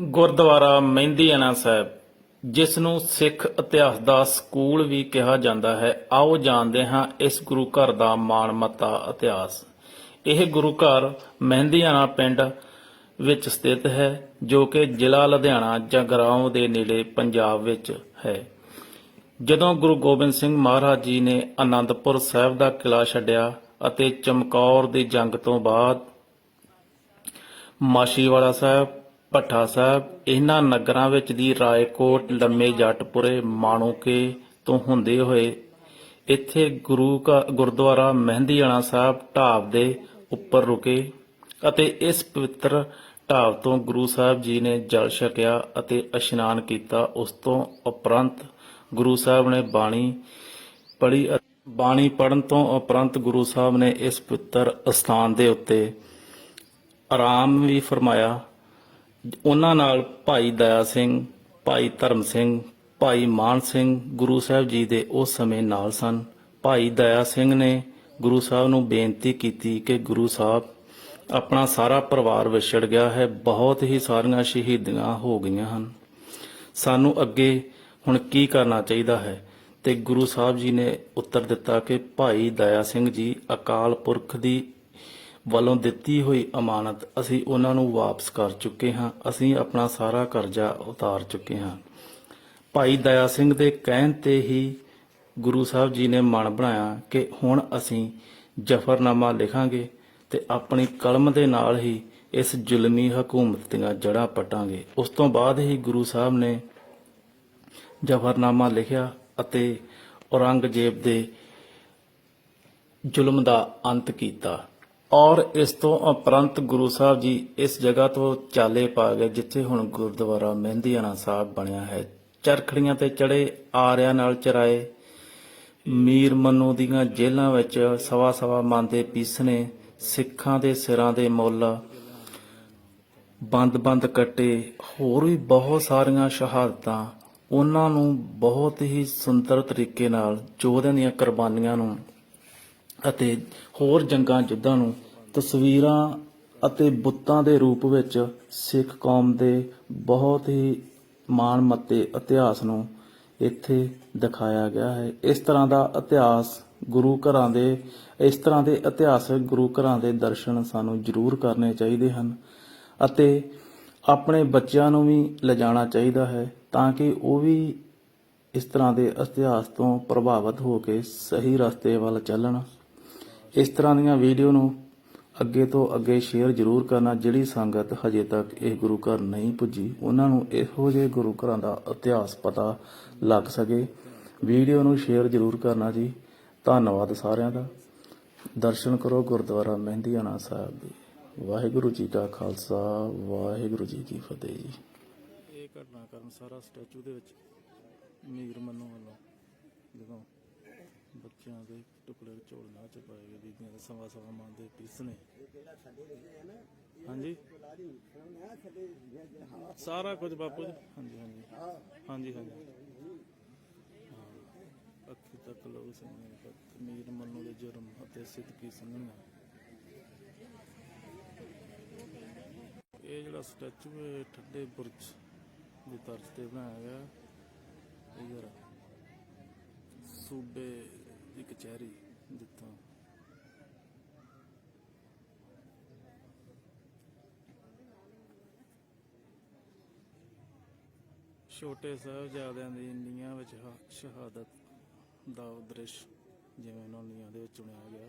ਗੁਰਦੁਆਰਾ ਮਹਿੰਦੀਆਣਾ ਸਾਹਿਬ, ਜਿਸ ਨੂੰ ਸਿੱਖ ਇਤਿਹਾਸ ਦਾ ਸਕੂਲ ਵੀ ਕਿਹਾ ਜਾਂਦਾ ਹੈ, ਆਓ ਜਾਣਦੇ ਹਾਂ ਇਸ ਗੁਰੂ ਘਰ ਦਾ ਮਾਣਮੱਤਾ ਇਤਿਹਾਸ। ਇਹ ਗੁਰੂ ਘਰ ਮਹਿੰਦੀਆਣਾ ਪਿੰਡ ਵਿੱਚ ਸਥਿਤ ਹੈ, ਜੋ ਕਿ ਜ਼ਿਲ੍ਹਾ ਲੁਧਿਆਣਾ ਜਗਰਾਉਂ ਦੇ ਨੇੜੇ ਪੰਜਾਬ ਵਿੱਚ ਹੈ। ਜਦੋਂ ਗੁਰੂ ਗੋਬਿੰਦ ਸਿੰਘ ਮਹਾਰਾਜ ਜੀ ਨੇ ਆਨੰਦਪੁਰ ਸਾਹਿਬ ਦਾ ਕਿਲਾ ਛੱਡਿਆ ਅਤੇ ਚਮਕੌਰ ਦੀ ਜੰਗ ਤੋਂ ਬਾਅਦ ਮਾਸ਼ੀਵਾੜਾ ਸਾਹਿਬ ਭੱਠਾ ਸਾਹਿਬ, ਇਹਨਾਂ ਨਗਰਾਂ ਵਿੱਚ ਦੀ ਰਾਏਕੋਟ, ਲੰਮੇ ਜੱਟਪੁਰੇ, ਮਾਣੋਕੇ ਤੋਂ ਹੁੰਦੇ ਹੋਏ, ਇੱਥੇ ਗੁਰੂ ਕਾ ਗੁਰਦੁਆਰਾ ਮਹਿੰਦੀਆਣਾ ਸਾਹਿਬ ਢਾਬ ਦੇ ਉੱਪਰ ਰੁਕੇ ਅਤੇ ਇਸ ਪਵਿੱਤਰ ਢਾਬ ਤੋਂ ਗੁਰੂ ਸਾਹਿਬ ਜੀ ਨੇ ਜਲ ਛਕਿਆ ਅਤੇ ਇਸ਼ਨਾਨ ਕੀਤਾ। ਉਸ ਤੋਂ ਉਪਰੰਤ ਗੁਰੂ ਸਾਹਿਬ ਨੇ ਬਾਣੀ ਪੜ੍ਹੀ ਬਾਣੀ ਪੜਨ ਤੋਂ ਉਪਰੰਤ ਗੁਰੂ ਸਾਹਿਬ ਨੇ ਇਸ ਪਵਿੱਤਰ ਅਸਥਾਨ ਦੇ ਉੱਤੇ ਆਰਾਮ ਵੀ ਫਰਮਾਇਆ। ਉਹਨਾਂ ਨਾਲ ਭਾਈ ਦਇਆ ਸਿੰਘ, ਭਾਈ ਧਰਮ ਸਿੰਘ, ਭਾਈ ਮਾਨ ਸਿੰਘ ਗੁਰੂ ਸਾਹਿਬ ਜੀ ਦੇ ਉਸ ਸਮੇਂ ਨਾਲ ਸਨ। ਭਾਈ ਦਇਆ ਸਿੰਘ ਨੇ ਗੁਰੂ ਸਾਹਿਬ ਨੂੰ ਬੇਨਤੀ ਕੀਤੀ ਕਿ ਗੁਰੂ ਸਾਹਿਬ, ਆਪਣਾ ਸਾਰਾ ਪਰਿਵਾਰ ਵਿਛੜ ਗਿਆ ਹੈ, ਬਹੁਤ ਹੀ ਸਾਰੀਆਂ ਸ਼ਹੀਦੀਆਂ ਹੋ ਗਈਆਂ ਹਨ। ਸਾਨੂੰ ਅੱਗੇ ਹੁਣ ਕੀ ਕਰਨਾ ਚਾਹੀਦਾ ਹੈ? ਤੇ ਗੁਰੂ ਸਾਹਿਬ ਜੀ ਨੇ ਉੱਤਰ ਦਿੱਤਾ ਕਿ ਭਾਈ ਦਇਆ ਸਿੰਘ ਜੀ ਅਕਾਲ ਪੁਰਖ ਦੀ ਵੱਲੋਂ ਦਿੱਤੀ ਹੋਈ ਅਮਾਨਤ ਅਸੀਂ ਉਹਨਾਂ ਨੂੰ ਵਾਪਸ ਕਰ ਚੁੱਕੇ ਹਾਂ। ਅਸੀਂ ਆਪਣਾ ਸਾਰਾ ਕਰਜ਼ਾ ਉਤਾਰ ਚੁੱਕੇ ਹਾਂ। ਭਾਈ ਦਇਆ ਸਿੰਘ ਦੇ ਕਹਿਣ ਤੇ ਹੀ ਗੁਰੂ ਸਾਹਿਬ ਜੀ ਨੇ ਮਨ ਬਣਾਇਆ ਕਿ ਹੁਣ ਅਸੀਂ ਜਫਰਨਾਮਾ ਲਿਖਾਂਗੇ ਤੇ ਆਪਣੀ ਕਲਮ ਦੇ ਨਾਲ ਹੀ ਇਸ ਜ਼ੁਲਮੀ ਹਕੂਮਤ ਦੀਆਂ ਜੜ੍ਹਾਂ ਪਟਾਂਗੇ। ਉਸ ਤੋਂ ਬਾਅਦ ਹੀ ਗੁਰੂ ਸਾਹਿਬ ਨੇ ਜਫਰਨਾਮਾ ਲਿਖਿਆ ਅਤੇ ਔਰੰਗਜ਼ੇਬ ਦੇ ਜ਼ੁਲਮ ਦਾ ਅੰਤ ਕੀਤਾ। ਔਰ ਇਸ ਤੋਂ ਉਪਰੰਤ ਗੁਰੂ ਸਾਹਿਬ ਜੀ ਇਸ ਜਗ੍ਹਾ ਤੋਂ ਚਾਲੇ ਪਾ ਗਏ ਜਿੱਥੇ ਹੁਣ ਗੁਰਦੁਆਰਾ ਮਹਿੰਦੀਆਣਾ ਸਾਹਿਬ ਬਣਿਆ ਹੈ, ਚਰਖੜੀਆਂ ਤੇ ਚੜੇ ਆਰਿਆਂ ਨਾਲ ਚਰਾਏ, ਮੀਰ ਮਨੂ ਦੀਆਂ ਜੇਲਾਂ ਵਿੱਚ ਸਵਾ ਸਵਾ ਮਨ ਦੇ ਪੀਸਣੇ, ਸਿੱਖਾਂ ਦੇ ਸਿਰਾਂ ਦੇ ਮੁੱਲ ਬੰਦ-ਬੰਦ ਕੱਟੇ, ਹੋਰ ਵੀ ਬਹੁਤ ਸਾਰੀਆਂ ਸ਼ਹਾਦਤਾਂ, ਉਹਨਾਂ ਨੂੰ ਬਹੁਤ ਹੀ ਸੁੰਦਰ ਤਰੀਕੇ ਨਾਲ ਯੋਧਿਆਂ ਦੀਆਂ ਕੁਰਬਾਨੀਆਂ ਨੂੰ ਅਤੇ ਹੋਰ ਜੰਗਾਂ ਯੁੱਧਾਂ ਨੂੰ ਤਸਵੀਰਾਂ ਅਤੇ ਬੁੱਤਾਂ ਦੇ ਰੂਪ ਵਿੱਚ ਸਿੱਖ ਕੌਮ ਦੇ ਬਹੁਤ ਹੀ ਮਾਣ ਮੱਤੇ ਇਤਿਹਾਸ ਨੂੰ ਇੱਥੇ ਦਿਖਾਇਆ ਗਿਆ ਹੈ। ਇਸ ਤਰ੍ਹਾਂ ਦਾ ਇਤਿਹਾਸ ਗੁਰੂ ਘਰਾਂ ਦੇ, ਇਸ ਤਰ੍ਹਾਂ ਦੇ ਇਤਿਹਾਸਕ ਗੁਰੂ ਘਰਾਂ ਦੇ ਦਰਸ਼ਨ ਸਾਨੂੰ ਜ਼ਰੂਰ ਕਰਨੇ ਚਾਹੀਦੇ ਹਨ ਅਤੇ ਆਪਣੇ ਬੱਚਿਆਂ ਨੂੰ ਵੀ ਲਿਜਾਣਾ ਚਾਹੀਦਾ ਹੈ ਤਾਂ ਕਿ ਉਹ ਵੀ ਇਸ ਤਰ੍ਹਾਂ ਦੇ ਇਤਿਹਾਸ ਤੋਂ ਪ੍ਰਭਾਵਿਤ ਹੋ ਕੇ ਸਹੀ ਰਸਤੇ ਵੱਲ ਚੱਲਣ। ਇਸ ਤਰ੍ਹਾਂ ਦੀਆਂ ਵੀਡੀਓ ਨੂੰ ਅੱਗੇ ਤੋਂ ਅੱਗੇ ਸ਼ੇਅਰ ਜ਼ਰੂਰ ਕਰਨਾ, ਜਿਹੜੀ ਸੰਗਤ ਹਜੇ ਤੱਕ ਇਹ ਗੁਰੂ ਘਰ ਨਹੀਂ ਪੁੱਜੀ। ਉਹਨਾਂ ਨੂੰ ਇਹੋ ਜਿਹੇ ਗੁਰੂ ਘਰਾਂ ਦਾ ਇਤਿਹਾਸ ਪਤਾ ਲੱਗ ਸਕੇ। ਵੀਡੀਓ ਨੂੰ ਸ਼ੇਅਰ ਜ਼ਰੂਰ ਕਰਨਾ ਜੀ। ਧੰਨਵਾਦ ਸਾਰਿਆਂ ਦਾ। ਦਰਸ਼ਨ ਕਰੋ ਗੁਰਦੁਆਰਾ ਮਹਿੰਦੀਆਣਾ ਸਾਹਿਬ ਦੇ। ਵਾਹਿਗੁਰੂ ਜੀ ਕਾ ਖਾਲਸਾ, ਵਾਹਿਗੁਰੂ ਜੀ ਕੀ ਫਤਿਹ ਜੀ। ਇਹ ਘਟਨਾ ਕਰਨ ਸਾਰਾ ਸਟੈਚੂ ਦੇ ਵਿੱਚ ਮੀਰ ਮੰਨੂ ਵੱਲੋਂ ਜਦੋਂ ਬੱਚਿਆਂ ਦੇ ਟੁਕੜੇ ਝੋਲੀਆਂ ਚ ਪਾਏ ਗਏ, ਬੀਬੀਆਂ ਦੇ ਸਵਾ ਸਵਾ ਮਾਂ ਦੇ ਪੀਸਣੇ ਹਾਂਜੀ? ਸਾਰਾ ਕੁਝ ਬਾਪੂ ਜੀ। ਹਾਂਜੀ ਹਾਂਜੀ। ਹਾਂਜੀ ਹਾਂਜੀ। ਅੱਖੀ ਤੱਕ ਲੋਕ ਸਿੰਘ ਮੀਰ ਮੰਨੂ ਦੇ ਜੁਰਮ ਅਤੇ ਸਿੱਧਕੀ ਸੰਗਣਾ ਇਹ ਜਿਹੜਾ ਸਟੈਚੂ ਹੈ ਠੱਡੇ ਬੁਰਜ ਦੀ ਤਰਜ਼ ਤੇ ਬਣਾਇਆ ਗਿਆ ਇਹ ਯਾਰ ਸੂਬੇ ਕਚਹਿਰੀ ਜਿੱਥੋਂ। ਛੋਟੇ ਸਾਹਿਬਜ਼ਾਦਿਆਂ ਦੀ ਨੀਹਾਂ ਵਿੱਚ ਸ਼ਹਾਦਤ ਦਾ ਦ੍ਰਿਸ਼ ਜਿਵੇਂ ਉਹਨਾਂ ਨੀਹਾਂ ਦੇ ਵਿੱਚ ਚੁਣਿਆ ਗਿਆ।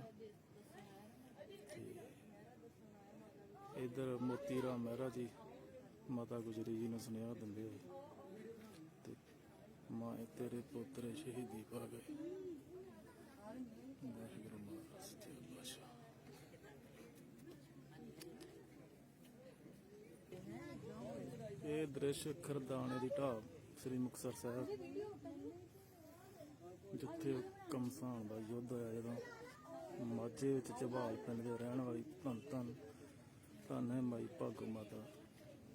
ਤੇ ਇਧਰ ਮੋਤੀ ਰਾਮ ਮਹਿਰਾ ਜੀ, ਮਾਤਾ ਗੁਜਰੀ ਜੀ ਨੂੰ ਸੁਨੇਹਾ ਦਿੰਦੇ ਹੋਏ ਤੇ ਮਾਂ ਤੇਰੇ ਪੁੱਤਰ ਸ਼ਹੀਦੀ ਪਾ ਗਏ ਵਾਹਿਗੁਰੂ ਮਹਾਰਾਜ ਸੱਚੇ ਪਾਤਸ਼ਾਹ ਇਹ ਦ੍ਰਿਸ਼ ਖਰਦਾਣੇ ਦੀ ਢਾਬ ਸ੍ਰੀ ਮੁਕਤਸਰ ਸਾਹਿਬ, ਜਿੱਥੇ ਕਮਸਾਨ ਦਾ ਯੁੱਧ ਹੋਇਆ ਜਦੋਂ ਮਾਝੇ ਵਿੱਚ ਝਬਾਲ ਪਿੰਡ ਦੇ ਰਹਿਣ ਵਾਲੀ ਧੰਨ ਧੰਨ ਧੰਨ ਹੈ ਮਾਈ ਭਾਗੋ ਮਾਤਾ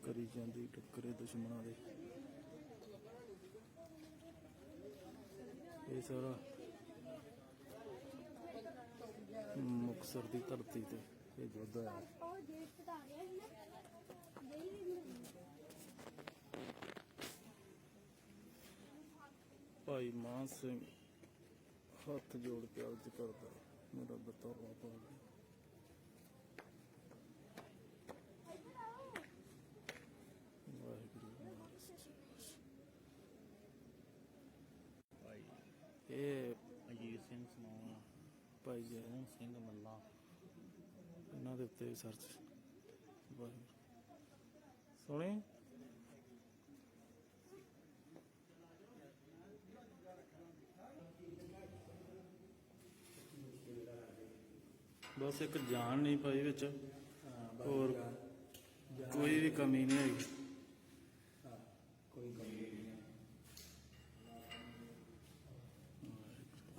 ਕਰੀ ਜਾਂਦੀ ਟੱਕਰੇ ਦੁਸ਼ਮਣਾਂ ਦੇ। ਇਹ ਸਾਰਾ ਮੁਕਸਰ ਦੀ ਧਰਤੀ ਤੇ ਇਹ ਦੁੱਧ ਹੈ। ਭਾਈ ਮਾਨ ਸਿੰਘ ਹੱਥ ਜੋੜ ਕੇ ਅਰਜ਼ ਕਰਦਾ ਮੇਰਾ ਬਤੌਰ ਪਾਉਂਦਾ ਇਹ ਭਾਈ ਜੀ। ਸੋਹਣ ਸਿੰਘ ਮੱਲਾ। ਇਹਨਾਂ ਦੇ ਉੱਤੇ ਸਰਚ। ਸੁਣੀ ਬਸ ਇੱਕ ਜਾਨ ਨਹੀਂ ਪਾਈ ਵਿੱਚ। ਹੋਰ ਕੋਈ ਵੀ ਕਮੀ ਨਹੀਂ ਹੈਗੀ। ਕੋਈ ਕਮੀ ਨਹੀਂ ਹੈ।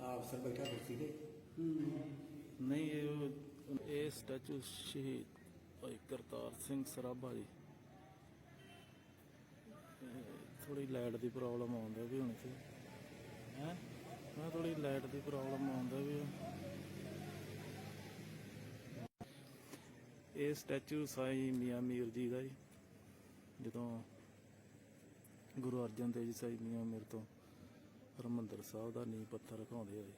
ਆਪ ਸਰ ਬੈਠਾ ਕੁਰਸੀ ਤੇ ਨਹੀਂ, ਇਹ ਉਹ- ਇਹ ਸਟੈਚੂ ਸ਼ਹੀਦ ਭਾਈ ਕਰਤਾਰ ਸਿੰਘ ਸਰਾਭਾ ਜੀ। ਥੋੜੀ ਲਾਈਟ ਦੀ ਪ੍ਰੋਬਲਮ ਆਉਂਦਾ ਵੀ ਹੁਣ ਤੇ ਹੈ? ਮੈਂ ਥੋੜੀ ਲਾਈਟ ਦੀ ਪ੍ਰੋਬਲਮ ਆਉਂਦਾ ਵੀ ਇਹ ਸਟੈਚੂ ਸਾਈ ਮੀਆਂ ਮੀਰ ਜੀ ਦਾ ਜੀ, ਜਦੋਂ ਗੁਰੂ ਅਰਜਨ ਦੇਵ ਜੀ ਸਾਈ ਮੀਆਂ ਮੀਰ ਤੋਂ ਹਰਿਮੰਦਰ ਸਾਹਿਬ ਦਾ ਨੀਂਹ ਪੱਥਰ ਰਖਾਉਂਦੇ ਆ ਜੀ।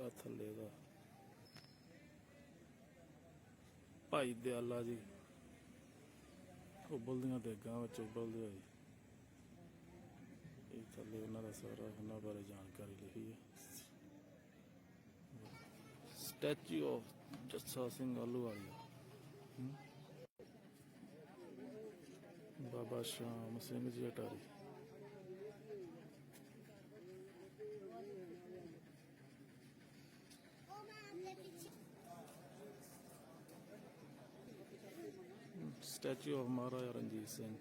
ਆ ਥੱਲੇ ਦਾ। ਭਾਈ ਦਿਆਲਾ ਜੀ ਉਬਲਦੀਆਂ ਦੇਗਾਂ ਵਿੱਚ ਉਬਲਦੇ ਹੋਏ। ਇਹ ਥੱਲੇ ਉਹਨਾਂ ਦਾ ਸਾਰਾ ਉਹਨਾਂ ਬਾਰੇ ਜਾਣਕਾਰੀ ਲਿਖੀ ਹੈ। ਸਟੈਚੂ ਆਫ ਜੱਸਾ ਸਿੰਘ ਆਲੂਵਾਲੀਆ ਹਮ। Baba Sham Singh ji Attari. statue of Maharaja Ranjit Singh.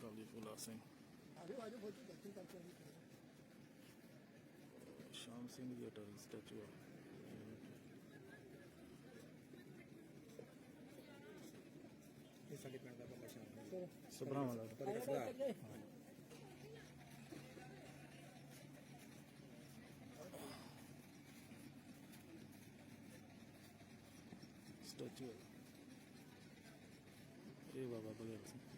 Lovely Fuller Singh. Singh ji Attari statue of ਇਹ ਸਾਡੇ ਪਿੰਡ ਦਾ ਬੰਦਾ ਸ਼ਾਮ ਹੈ ਸਭਰਾਵਾਂ ਦਾ ਸਟੈਚੂ ਇਹ ਬਾਬਾ ਬਗੈਰ ਸਿੰਘ